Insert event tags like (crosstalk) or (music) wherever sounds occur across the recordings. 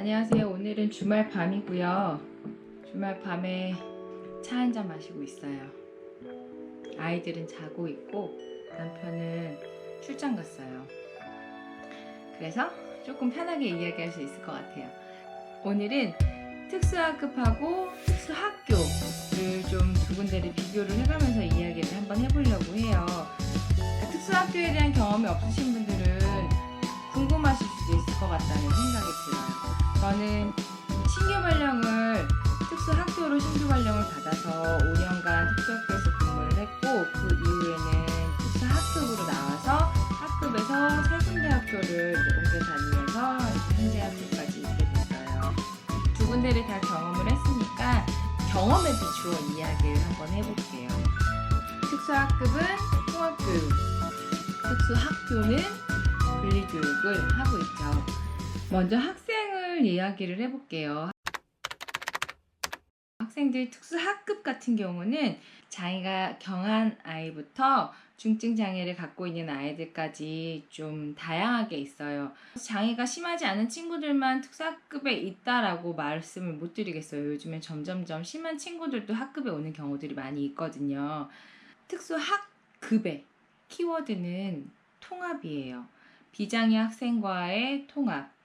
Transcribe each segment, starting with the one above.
안녕하세요. 오늘은 주말 밤이고요. 주말 밤에 차 한 잔 마시고 있어요. 아이들은 자고 있고 남편은 출장 갔어요. 그래서 조금 편하게 이야기할 수 있을 것 같아요. 오늘은 특수학급하고 특수학교를 좀 두 군데를 비교를 해가면서 이야기를 한번 해보려고 해요. 그러니까 특수학교에 대한 경험이 없으신 분들은 궁금하실 수도 있을 것 같다는 생각이 들어요. 저는 신규 발령을 특수학교로 신규 발령을 받아서 5년간 특수학교에서 근무를 했고 그 이후에는 특수학급으로 나와서 학급에서 세 군데 학교를 옮겨 다니면서 현재 학교까지 있게 됐어요. 두 군데를 다 경험을 했으니까 경험에 비추어 이야기를 한번 해볼게요. 특수학급은 통합교육, 특수학교는 분리교육을 하고 있죠. 먼저 학생 을 이야기를 해볼게요. 학생들 특수학급 같은 경우는 장애가 경한 아이부터 중증 장애를 갖고 있는 아이들까지 좀 다양하게 있어요. 장애가 심하지 않은 친구들만 특수학급에 있다라고 말씀을 못 드리겠어요. 요즘엔 점점점 심한 친구들도 학급에 오는 경우들이 많이 있거든요. 특수학급의 키워드는 통합이에요. 비장애 학생과의 통합.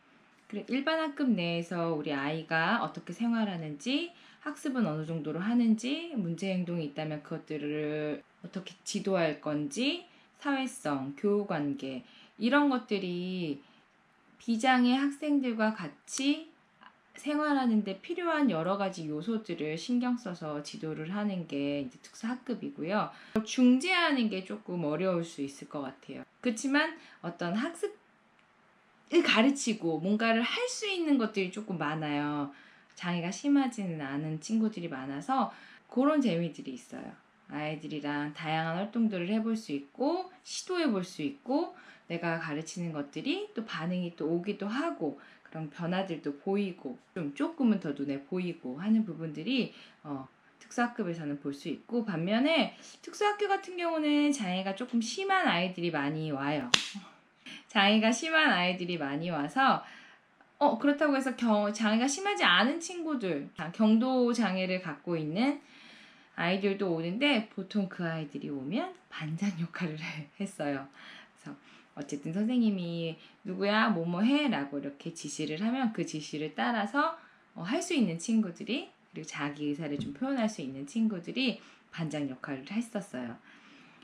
일반 학급 내에서 우리 아이가 어떻게 생활하는지, 학습은 어느 정도로 하는지, 문제 행동이 있다면 그것들을 어떻게 지도할 건지, 사회성, 교우 관계, 이런 것들이 비장애 학생들과 같이 생활하는데 필요한 여러 가지 요소들을 신경 써서 지도를 하는 게 이제 특수학급이고요. 중재하는 게 조금 어려울 수 있을 것 같아요. 그렇지만 어떤 학습을 가르치고 뭔가를 할 수 있는 것들이 조금 많아요. 장애가 심하지는 않은 친구들이 많아서 그런 재미들이 있어요. 아이들이랑 다양한 활동들을 해볼 수 있고 시도해 볼 수 있고 내가 가르치는 것들이 또 반응이 또 오기도 하고 그런 변화들도 보이고 좀 조금은 더 눈에 보이고 하는 부분들이 어, 특수학급에서는 볼 수 있고 반면에 특수학교 같은 경우는 장애가 조금 심한 아이들이 많이 와요. 장애가 심한 아이들이 많이 와서 어 그렇다고 해서 경, 장애가 심하지 않은 친구들 경도 장애를 갖고 있는 아이들도 오는데 보통 그 아이들이 오면 반장 역할을 해- (laughs) 했어요. 그래서 어쨌든 선생님이 누구야 뭐뭐 해라고 이렇게 지시를 하면 그 지시를 따라서 어, 할 수 있는 친구들이 그리고 자기 의사를 좀 표현할 수 있는 친구들이 반장 역할을 했었어요.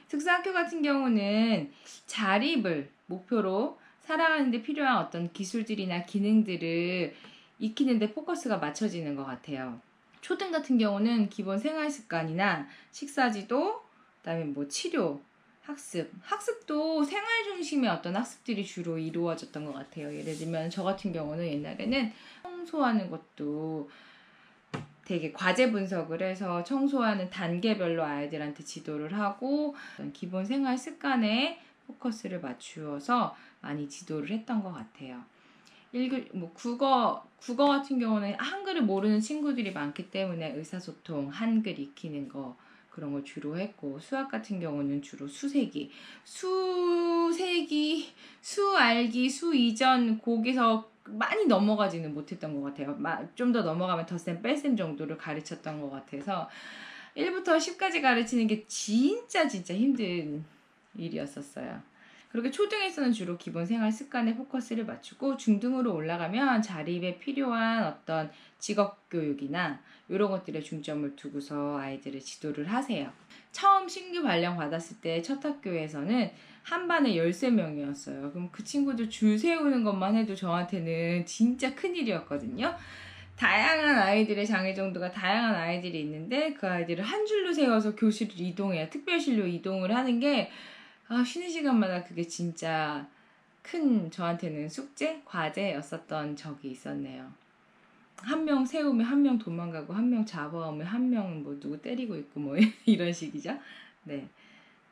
특수학교 같은 경우는 자립을 목표로 살아가는데 필요한 어떤 기술들이나 기능들을 익히는데 포커스가 맞춰지는 것 같아요. 초등 같은 경우는 기본 생활 습관이나 식사 지도, 그다음에 뭐 치료, 학습, 학습도 생활 중심의 어떤 학습들이 주로 이루어졌던 것 같아요. 예를 들면 저 같은 경우는 옛날에는 청소하는 것도 되게 과제 분석을 해서 청소하는 단계별로 아이들한테 지도를 하고 기본 생활 습관에 포커스를 맞추어서 많이 지도를 했던 것 같아요. 읽을 뭐 국어 국어 같은 경우는 한글을 모르는 친구들이 많기 때문에 의사소통 한글 익히는 거 그런 걸 주로 했고 수학 같은 경우는 주로 수세기 수세기 수알기 수이전 거기서 많이 넘어가지는 못했던 것 같아요. 좀 더 넘어가면 덧셈 뺄셈 정도를 가르쳤던 것 같아서 1부터 10까지 가르치는 게 진짜 진짜 힘든 일이었었어요. 그렇게 초등에서는 주로 기본 생활 습관에 포커스를 맞추고 중등으로 올라가면 자립에 필요한 어떤 직업 교육이나 이런 것들에 중점을 두고서 아이들을 지도를 하세요. 처음 신규 발령 받았을 때 첫 학교에서는 한 반에 13명이었어요. 그럼 그 친구들 줄 세우는 것만 해도 저한테는 진짜 큰일이었거든요. 다양한 아이들의 장애 정도가 다양한 아이들이 있는데 그 아이들을 한 줄로 세워서 교실을 이동해야 특별실로 이동을 하는 게 아, 쉬는 시간마다 그게 진짜 큰 저한테는 숙제, 과제였었던 적이 있었네요. 한 명 세우면 한 명 도망가고 한 명 잡아오면 한명뭐 누구 때리고 있고 뭐 (laughs) 이런 식이죠. 네.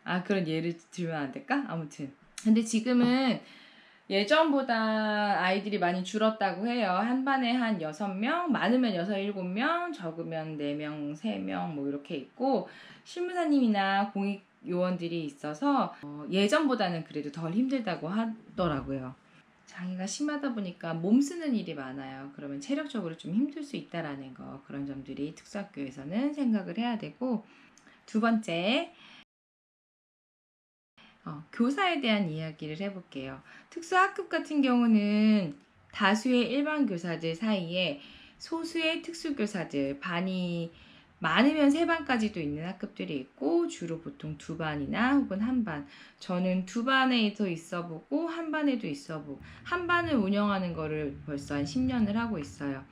아 그런 예를 들면 안 될까? 아무튼. 근데 지금은 예전보다 아이들이 많이 줄었다고 해요. 한 반에 한 6명, 많으면 6, 7명, 적으면 4명, 3명 뭐 이렇게 있고 실무사님이나 공익 요원들이 있어서 어, 예전보다는 그래도 덜 힘들다고 하더라고요. 장애가 심하다 보니까 몸 쓰는 일이 많아요. 그러면 체력적으로 좀 힘들 수 있다라는 거 그런 점들이 특수학교에서는 생각을 해야 되고 두 번째 어, 교사에 대한 이야기를 해볼게요. 특수학급 같은 경우는 다수의 일반 교사들 사이에 소수의 특수교사들 반이 많으면 세 반까지도 있는 학급들이 있고 주로 보통 두 반이나 혹은 한 반. 저는 두 반에도 있어 보고 한 반에도 있어 보고 한 반을 운영하는 거를 벌써 한 10년을 하고 있어요.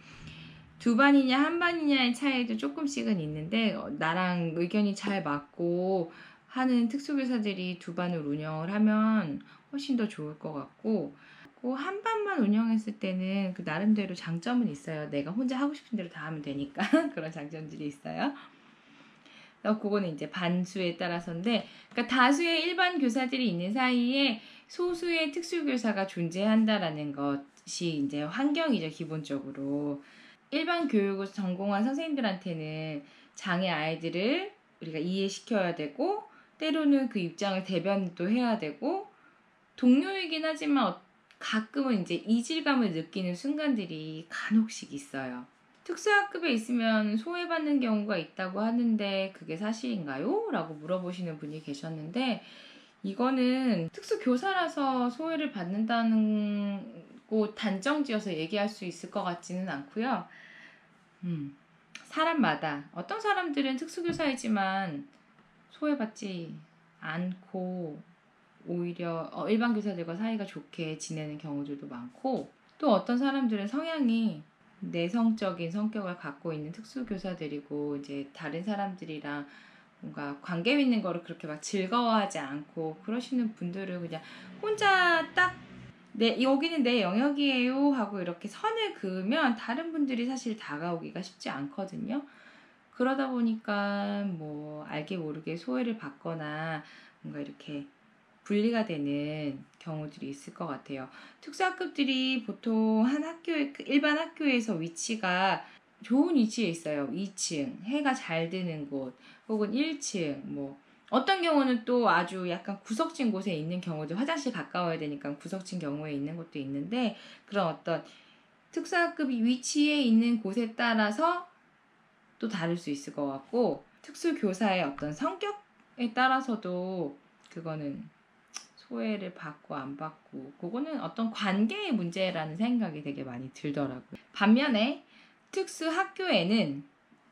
두 반이냐 한 반이냐의 차이도 조금씩은 있는데 어, 나랑 의견이 잘 맞고 하는 특수교사들이 두 반을 운영을 하면 훨씬 더 좋을 것 같고 그 한 반만 운영했을 때는 그 나름대로 장점은 있어요. 내가 혼자 하고 싶은 대로 다 하면 되니까 (laughs) 그런 장점들이 있어요. 그래서 그거는 이제 반수에 따라서인데, 그러니까 다수의 일반 교사들이 있는 사이에 소수의 특수교사가 존재한다라는 것이 이제 환경이죠 기본적으로. 일반 교육을 전공한 선생님들한테는 장애 아이들을 우리가 이해시켜야 되고 때로는 그 입장을 대변도 해야 되고 동료이긴 하지만 어- 가끔은 이제 이질감을 느끼는 순간들이 간혹씩 있어요. 특수학급에 있으면 소외받는 경우가 있다고 하는데 그게 사실인가요? 라고 물어보시는 분이 계셨는데 이거는 특수교사라서 소외를 받는다는 고 단정 지어서 얘기할 수 있을 것 같지는 않고요. 음, 사람마다 어떤 사람들은 특수교사이지만 소외받지 않고 오히려 어, 일반 교사들과 사이가 좋게 지내는 경우들도 많고 또 어떤 사람들은 성향이 내성적인 성격을 갖고 있는 특수교사들이고 이제 다른 사람들이랑 뭔가 관계 있는 거를 그렇게 막 즐거워하지 않고 그러시는 분들은 그냥 혼자 딱 내, 여기는 내 영역이에요 하고 이렇게 선을 그으면 다른 분들이 사실 다가오기가 쉽지 않거든요. 그러다 보니까 뭐 알게 모르게 소외를 받거나 뭔가 이렇게 분리가 되는 경우들이 있을 것 같아요. 특수학급들이 보통 한 학교에 일반 학교에서 위치가 좋은 위치에 있어요. 2층 해가 잘 드는 곳 혹은 1층 뭐 어떤 경우는 또 아주 약간 구석진 곳에 있는 경우도 화장실 가까워야 되니까 구석진 경우에 있는 것도 있는데 그런 어떤 특수학급이 위치에 있는 곳에 따라서 또 다를 수 있을 것 같고 특수교사의 어떤 성격에 따라서도 그거는 소외를 받고 안 받고 그거는 어떤 관계의 문제라는 생각이 되게 많이 들더라고요. 반면에 특수 학교에는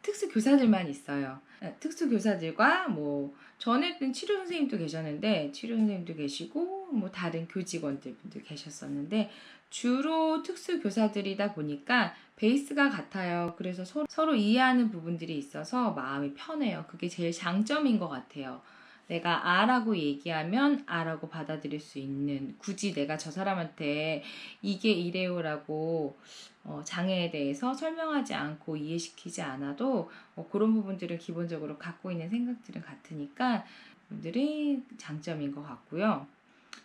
특수 교사들만 있어요. 특수 교사들과 뭐 전에는 치료 선생님도 계셨는데 치료 선생님도 계시고 뭐 다른 교직원들 분들 계셨었는데 주로 특수 교사들이다 보니까 베이스가 같아요. 그래서 서로, 서로 이해하는 부분들이 있어서 마음이 편해요. 그게 제일 장점인 것 같아요. 내가 아라고 얘기하면 아라고 받아들일 수 있는 굳이 내가 저 사람한테 이게 이래요라고 어, 장애에 대해서 설명하지 않고 이해시키지 않아도 어, 그런 부분들을 기본적으로 갖고 있는 생각들은 같으니까 분들이 장점인 것 같고요.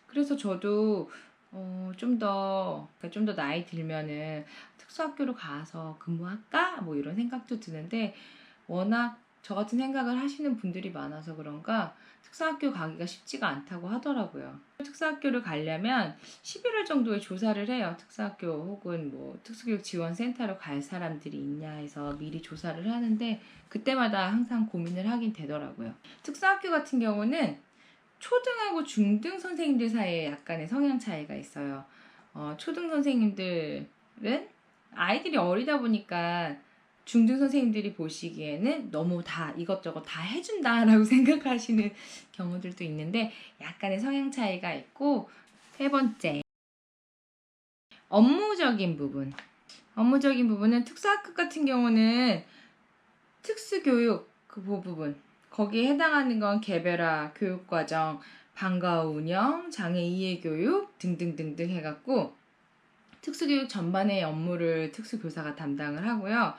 그래서 저도 어, 좀 더, 그러니까 좀더 나이 들면은 특수학교로 가서 근무할까? 뭐 이런 생각도 드는데, 워낙 저 같은 생각을 하시는 분들이 많아서 그런가 특수학교 가기가 쉽지가 않다고 하더라고요. 특수학교를 가려면 11월 정도에 조사를 해요. 특수학교 혹은 뭐 특수교육 지원센터로 갈 사람들이 있냐 해서 미리 조사를 하는데 그때마다 항상 고민을 하긴 되더라고요. 특수학교 같은 경우는 초등하고 중등 선생님들 사이에 약간의 성향 차이가 있어요. 어, 초등 선생님들은 아이들이 어리다 보니까 중등 선생님들이 보시기에는 너무 다 이것저것 다 해준다라고 (laughs) 생각하시는 경우들도 있는데 약간의 성향 차이가 있고 세 번째 업무적인 부분 업무적인 부분은 특수학급 같은 경우는 특수교육 그 부분 거기에 해당하는 건 개별화 교육과정 방과 후 운영 장애 이해 교육 등등등등 해갖고 특수교육 전반의 업무를 특수교사가 담당을 하고요.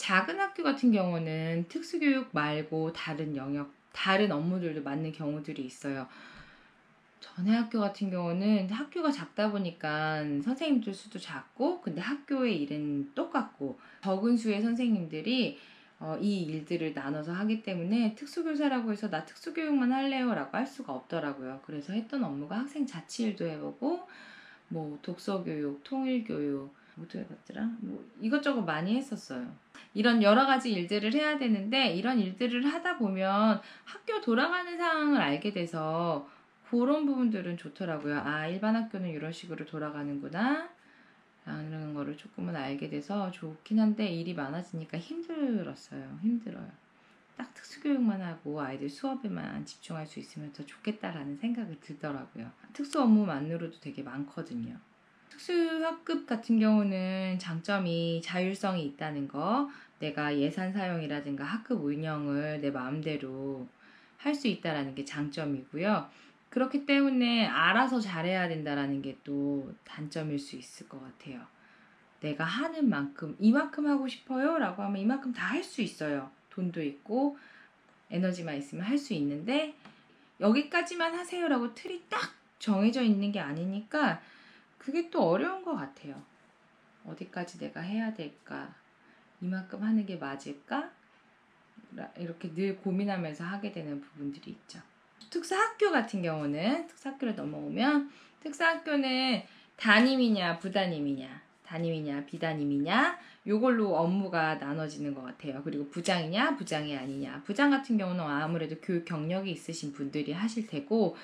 작은 학교 같은 경우는 특수교육 말고 다른 영역, 다른 업무들도 맡는 경우들이 있어요. 전에 학교 같은 경우는 학교가 작다 보니까 선생님들 수도 작고, 근데 학교의 일은 똑같고, 적은 수의 선생님들이 어, 이 일들을 나눠서 하기 때문에 특수교사라고 해서 나 특수교육만 할래요 라고 할 수가 없더라고요. 그래서 했던 업무가 학생 자치일도 해보고, 뭐 독서 교육, 통일 교육, 뭐도 해봤더라? 뭐 이것저것 많이 했었어요. 이런 여러 가지 일들을 해야 되는데 이런 일들을 하다 보면 학교 돌아가는 상황을 알게 돼서 그런 부분들은 좋더라고요. 아, 일반 학교는 이런 식으로 돌아가는구나. 라는 거를 조금은 알게 돼서 좋긴 한데 일이 많아지니까 힘들었어요. 힘들어요. 딱 특수교육만 하고 아이들 수업에만 집중할 수 있으면 더 좋겠다라는 생각이 들더라고요. 특수 업무만으로도 되게 많거든요. 특수학급 같은 경우는 장점이 자율성이 있다는 거, 내가 예산 사용이라든가 학급 운영을 내 마음대로 할 수 있다라는 게 장점이고요. 그렇기 때문에 알아서 잘해야 된다라는 게 또 단점일 수 있을 것 같아요. 내가 하는 만큼 이만큼 하고 싶어요 라고 하면 이만큼 다 할 수 있어요. 돈도 있고 에너지만 있으면 할 수 있는데 여기까지만 하세요라고 틀이 딱 정해져 있는 게 아니니까 그게 또 어려운 것 같아요. 어디까지 내가 해야 될까? 이만큼 하는 게 맞을까? 라- 이렇게 늘 고민하면서 하게 되는 부분들이 있죠. 특수학교 같은 경우는 특수학교로 넘어오면 특수학교는 담임이냐 부담임이냐 담임이냐 비담임이냐 요걸로 업무가 나눠지는 것 같아요. 그리고 부장이냐 부장이 아니냐 부장 같은 경우는 아무래도 교육 경력이 있으신 분들이 하실 테고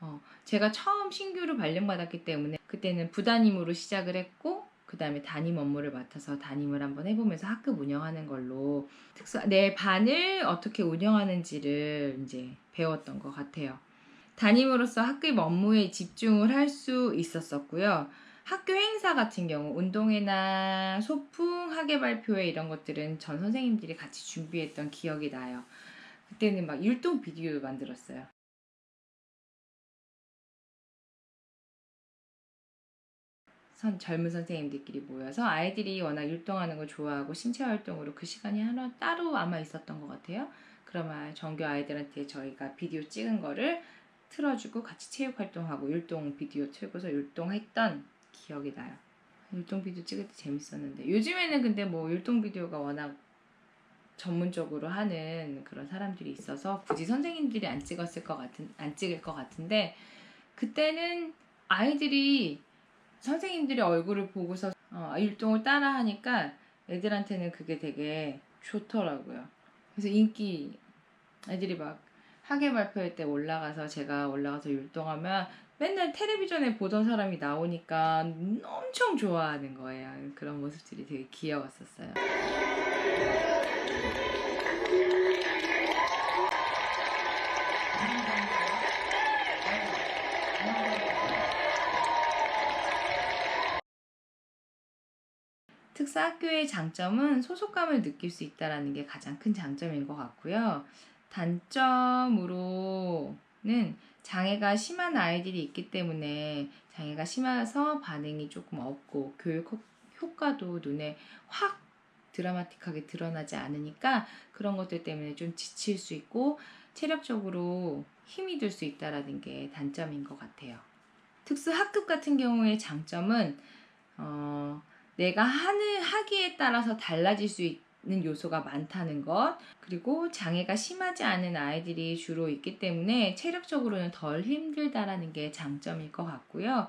어, 제가 처음 신규로 발령받았기 때문에 그때는 부담임으로 시작을 했고 그 다음에 담임 업무를 맡아서 담임을 한번 해보면서 학급 운영하는 걸로 특수 내 반을 어떻게 운영하는지를 이제 배웠던 것 같아요. 담임으로서 학급 업무에 집중을 할 수 있었었고요. 학교 행사 같은 경우 운동회나 소풍, 학예 발표회 이런 것들은 전 선생님들이 같이 준비했던 기억이 나요. 그때는 막 율동 비디오 만들었어요. 선, 젊은 선생님들끼리 모여서 아이들이 워낙 율동하는 걸 좋아하고 신체 활동으로 그 시간이 하나 따로 아마 있었던 것 같아요. 그러면 전교 아이들한테 저희가 비디오 찍은 거를 틀어주고 같이 체육 활동하고 율동 비디오 틀고서 율동했던 기억이 나요. 율동 비디오 찍을 때 재밌었는데 요즘에는 근데 뭐 율동 비디오가 워낙 전문적으로 하는 그런 사람들이 있어서 굳이 선생님들이 안 찍었을 것 같은 안 찍을 것 같은데 그때는 아이들이 선생님들이 얼굴을 보고서 어, 율동을 따라 하니까 애들한테는 그게 되게 좋더라고요. 그래서 인기 애들이 막 학예 발표회 때 올라가서 제가 올라가서 율동하면 맨날 텔레비전에 보던 사람이 나오니까 엄청 좋아하는 거예요. 그런 모습들이 되게 귀여웠었어요. 특수학교의 장점은 소속감을 느낄 수 있다는 게 가장 큰 장점인 것 같고요. 단점으로는 장애가 심한 아이들이 있기 때문에 장애가 심해서 반응이 조금 없고 교육 효- 효과도 눈에 확 드라마틱하게 드러나지 않으니까 그런 것들 때문에 좀 지칠 수 있고 체력적으로 힘이 들 수 있다라는 게 단점인 것 같아요. 특수 학급 같은 경우의 장점은 어, 내가 하는 하기에 따라서 달라질 수 있는 요소가 많다는 것 그리고 장애가 심하지 않은 아이들이 주로 있기 때문에 체력적으로는 덜 힘들다라는 게 장점일 것 같고요.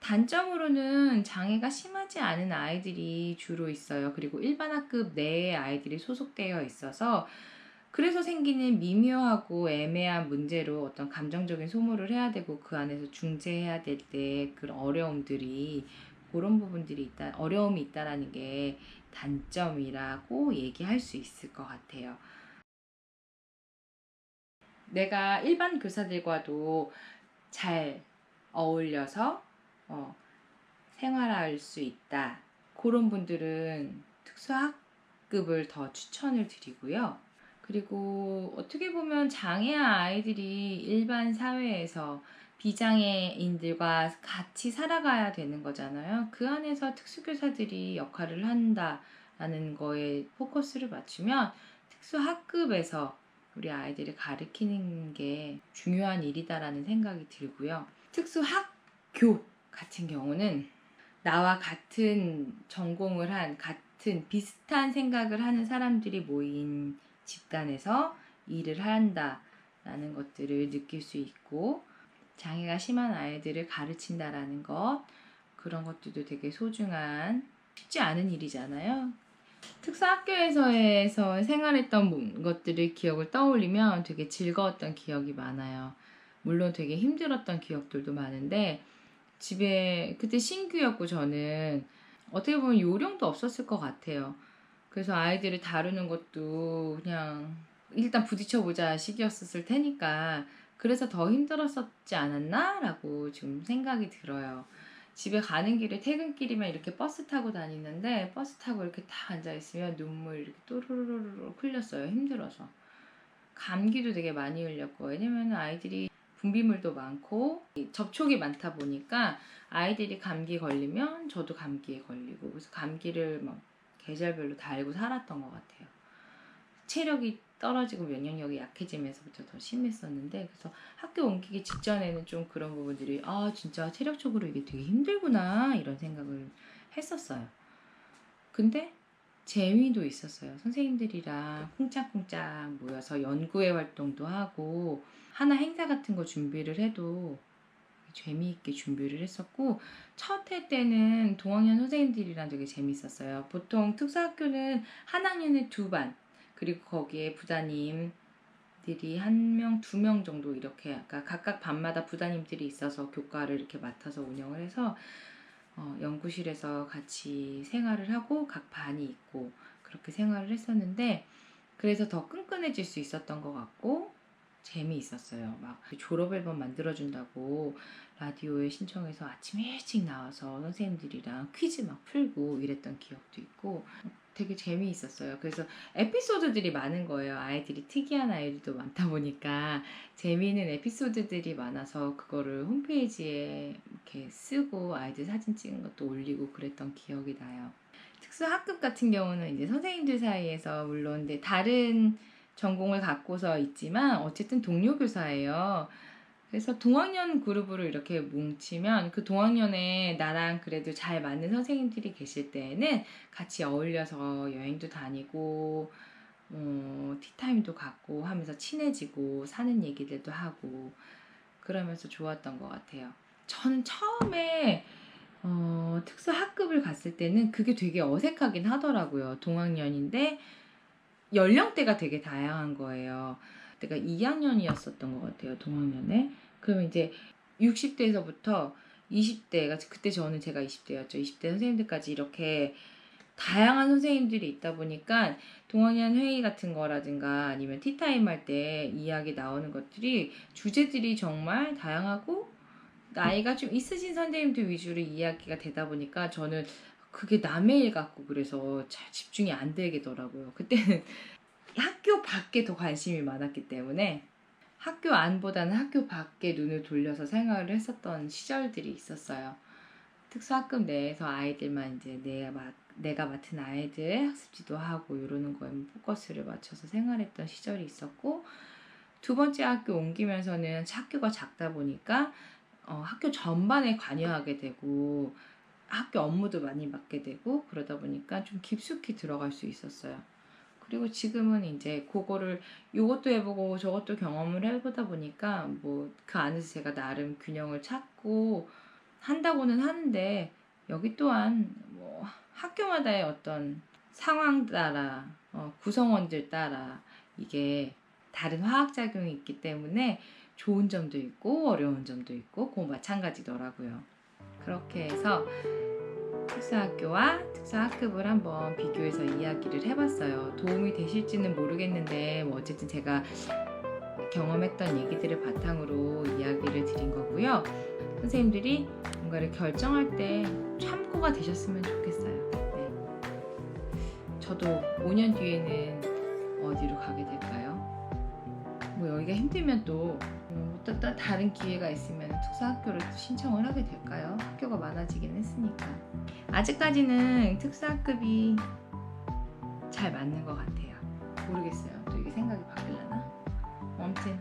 단점으로는 장애가 심하지 않은 아이들이 주로 있어요. 그리고 일반 학급 내에 아이들이 소속되어 있어서 그래서 생기는 미묘하고 애매한 문제로 어떤 감정적인 소모를 해야 되고 그 안에서 중재해야 될 때 그런 어려움들이 그런 부분들이 있다, 어려움이 있다라는 게 단점이라고 얘기할 수 있을 것 같아요. 내가 일반 교사들과도 잘 어울려서 어, 생활할 수 있다. 그런 분들은 특수학급을 더 추천을 드리고요. 그리고 어떻게 보면 장애 아이들이 일반 사회에서 비장애인들과 같이 살아가야 되는 거잖아요. 그 안에서 특수교사들이 역할을 한다라는 거에 포커스를 맞추면 특수학급에서 우리 아이들을 가르치는 게 중요한 일이다라는 생각이 들고요. 특수학교 같은 경우는 나와 같은 전공을 한 같은 비슷한 생각을 하는 사람들이 모인 집단에서 일을 한다라는 것들을 느낄 수 있고 장애가 심한 아이들을 가르친다라는 것 그런 것들도 되게 소중한 쉽지 않은 일이잖아요. 특수학교에서에서 생활했던 뭐- 것들을 기억을 떠올리면 되게 즐거웠던 기억이 많아요. 물론 되게 힘들었던 기억들도 많은데 집에 그때 신규였고 저는 어떻게 보면 요령도 없었을 것 같아요. 그래서 아이들을 다루는 것도 그냥 일단 부딪혀보자 시기였었을 테니까 그래서 더 힘들었었지 않았나 라고 지금 생각이 들어요. 집에 가는 길에 퇴근길이면 이렇게 버스 타고 다니는데 버스 타고 이렇게 다 앉아 있으면 눈물 이렇게 또르르르 흘렸어요. 힘들어서. 감기도 되게 많이 흘렸고 왜냐면 아이들이 분비물도 많고 접촉이 많다 보니까 아이들이 감기 걸리면 저도 감기에 걸리고 그래서 감기를 막 계절별로 다 알고 살았던 것 같아요. 체력이 떨어지고 면역력이 약해지면서부터 더 심했었는데 그래서 학교 옮기기 직전에는 좀 그런 부분들이 아 진짜 체력적으로 이게 되게 힘들구나 이런 생각을 했었어요. 근데 재미도 있었어요. 선생님들이랑 쿵짝쿵짝 모여서 연구회 활동도 하고 하나 행사 같은 거 준비를 해도 재미있게 준비를 했었고 첫 해 때는 동학년 선생님들이랑 되게 재밌었어요. 보통 특수학교는 한 학년에 두 반, 그리고 거기에 부다님들이 한 명, 두 명 정도 이렇게 그러니까 각각 반마다 부다님들이 있어서 교과를 이렇게 맡아서 운영을 해서 어, 연구실에서 같이 생활을 하고 각 반이 있고 그렇게 생활을 했었는데 그래서 더 끈끈해질 수 있었던 것 같고 재미있었어요. 막 졸업 앨범 만들어준다고 라디오에 신청해서 아침 일찍 나와서 선생님들이랑 퀴즈 막 풀고 이랬던 기억도 있고 되게 재미있었어요. 그래서 에피소드들이 많은 거예요. 아이들이 특이한 아이들도 많다 보니까 재미있는 에피소드들이 많아서 그거를 홈페이지에 이렇게 쓰고 아이들 사진 찍은 것도 올리고 그랬던 기억이 나요. 특수 학급 같은 경우는 이제 선생님들 사이에서 물론 이제 다른 전공을 갖고서 있지만 어쨌든 동료 교사예요. 그래서 동학년 그룹으로 이렇게 뭉치면 그 동학년에 나랑 그래도 잘 맞는 선생님들이 계실 때에는 같이 어울려서 여행도 다니고 어, 티타임도 갖고 하면서 친해지고 사는 얘기들도 하고 그러면서 좋았던 것 같아요. 저는 처음에 어, 특수 학급을 갔을 때는 그게 되게 어색하긴 하더라고요. 동학년인데 연령대가 되게 다양한 거예요. 그때가 2학년이었었던 것 같아요. 동학년에. 그러면 이제 60대에서부터 20대가 그때 저는 제가 20대였죠. 20대 선생님들까지 이렇게 다양한 선생님들이 있다 보니까 동학년 회의 같은 거라든가 아니면 티타임 할 때 이야기 나오는 것들이 주제들이 정말 다양하고 나이가 좀 있으신 선생님들 위주로 이야기가 되다 보니까 저는 그게 남의 일 같고 그래서 잘 집중이 안 되겠더라고요. 그때는 학교 밖에 더 관심이 많았기 때문에 학교 안보다는 학교 밖에 눈을 돌려서 생활을 했었던 시절들이 있었어요. 특수학급 내에서 아이들만 이제 내가, 맡, 내가 맡은 아이들 학습 지도하고 이러는 거에 포커스를 맞춰서 생활했던 시절이 있었고 두 번째 학교 옮기면서는 학교가 작다 보니까 어, 학교 전반에 관여하게 되고 학교 업무도 많이 맡게 되고 그러다 보니까 좀 깊숙이 들어갈 수 있었어요. 그리고 지금은 이제 그거를 이것도 해보고 저것도 경험을 해보다 보니까 뭐 그 안에서 제가 나름 균형을 찾고 한다고는 하는데 여기 또한 뭐 학교마다의 어떤 상황 따라 어, 구성원들 따라 이게 다른 화학작용이 있기 때문에 좋은 점도 있고 어려운 점도 있고 그거 마찬가지더라고요. 그렇게 해서 특수학교와 특수학급을 한번 비교해서 이야기를 해봤어요. 도움이 되실지는 모르겠는데 뭐 어쨌든 제가 경험했던 얘기들을 바탕으로 이야기를 드린 거고요. 선생님들이 뭔가를 결정할 때 참고가 되셨으면 좋겠어요. 네. 저도 5년 뒤에는 어디로 가게 될까요? 뭐 여기가 힘들면 또 또 다른 기회가 있으면 특수학교를 또 신청을 하게 될까요? 학교가 많아지긴 했으니까. 아직까지는 특수학급이 잘 맞는 것 같아요. 모르겠어요. 또 이게 생각이 바뀌려나? 아무튼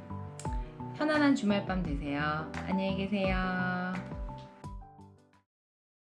편안한 주말밤 되세요. 안녕히 계세요.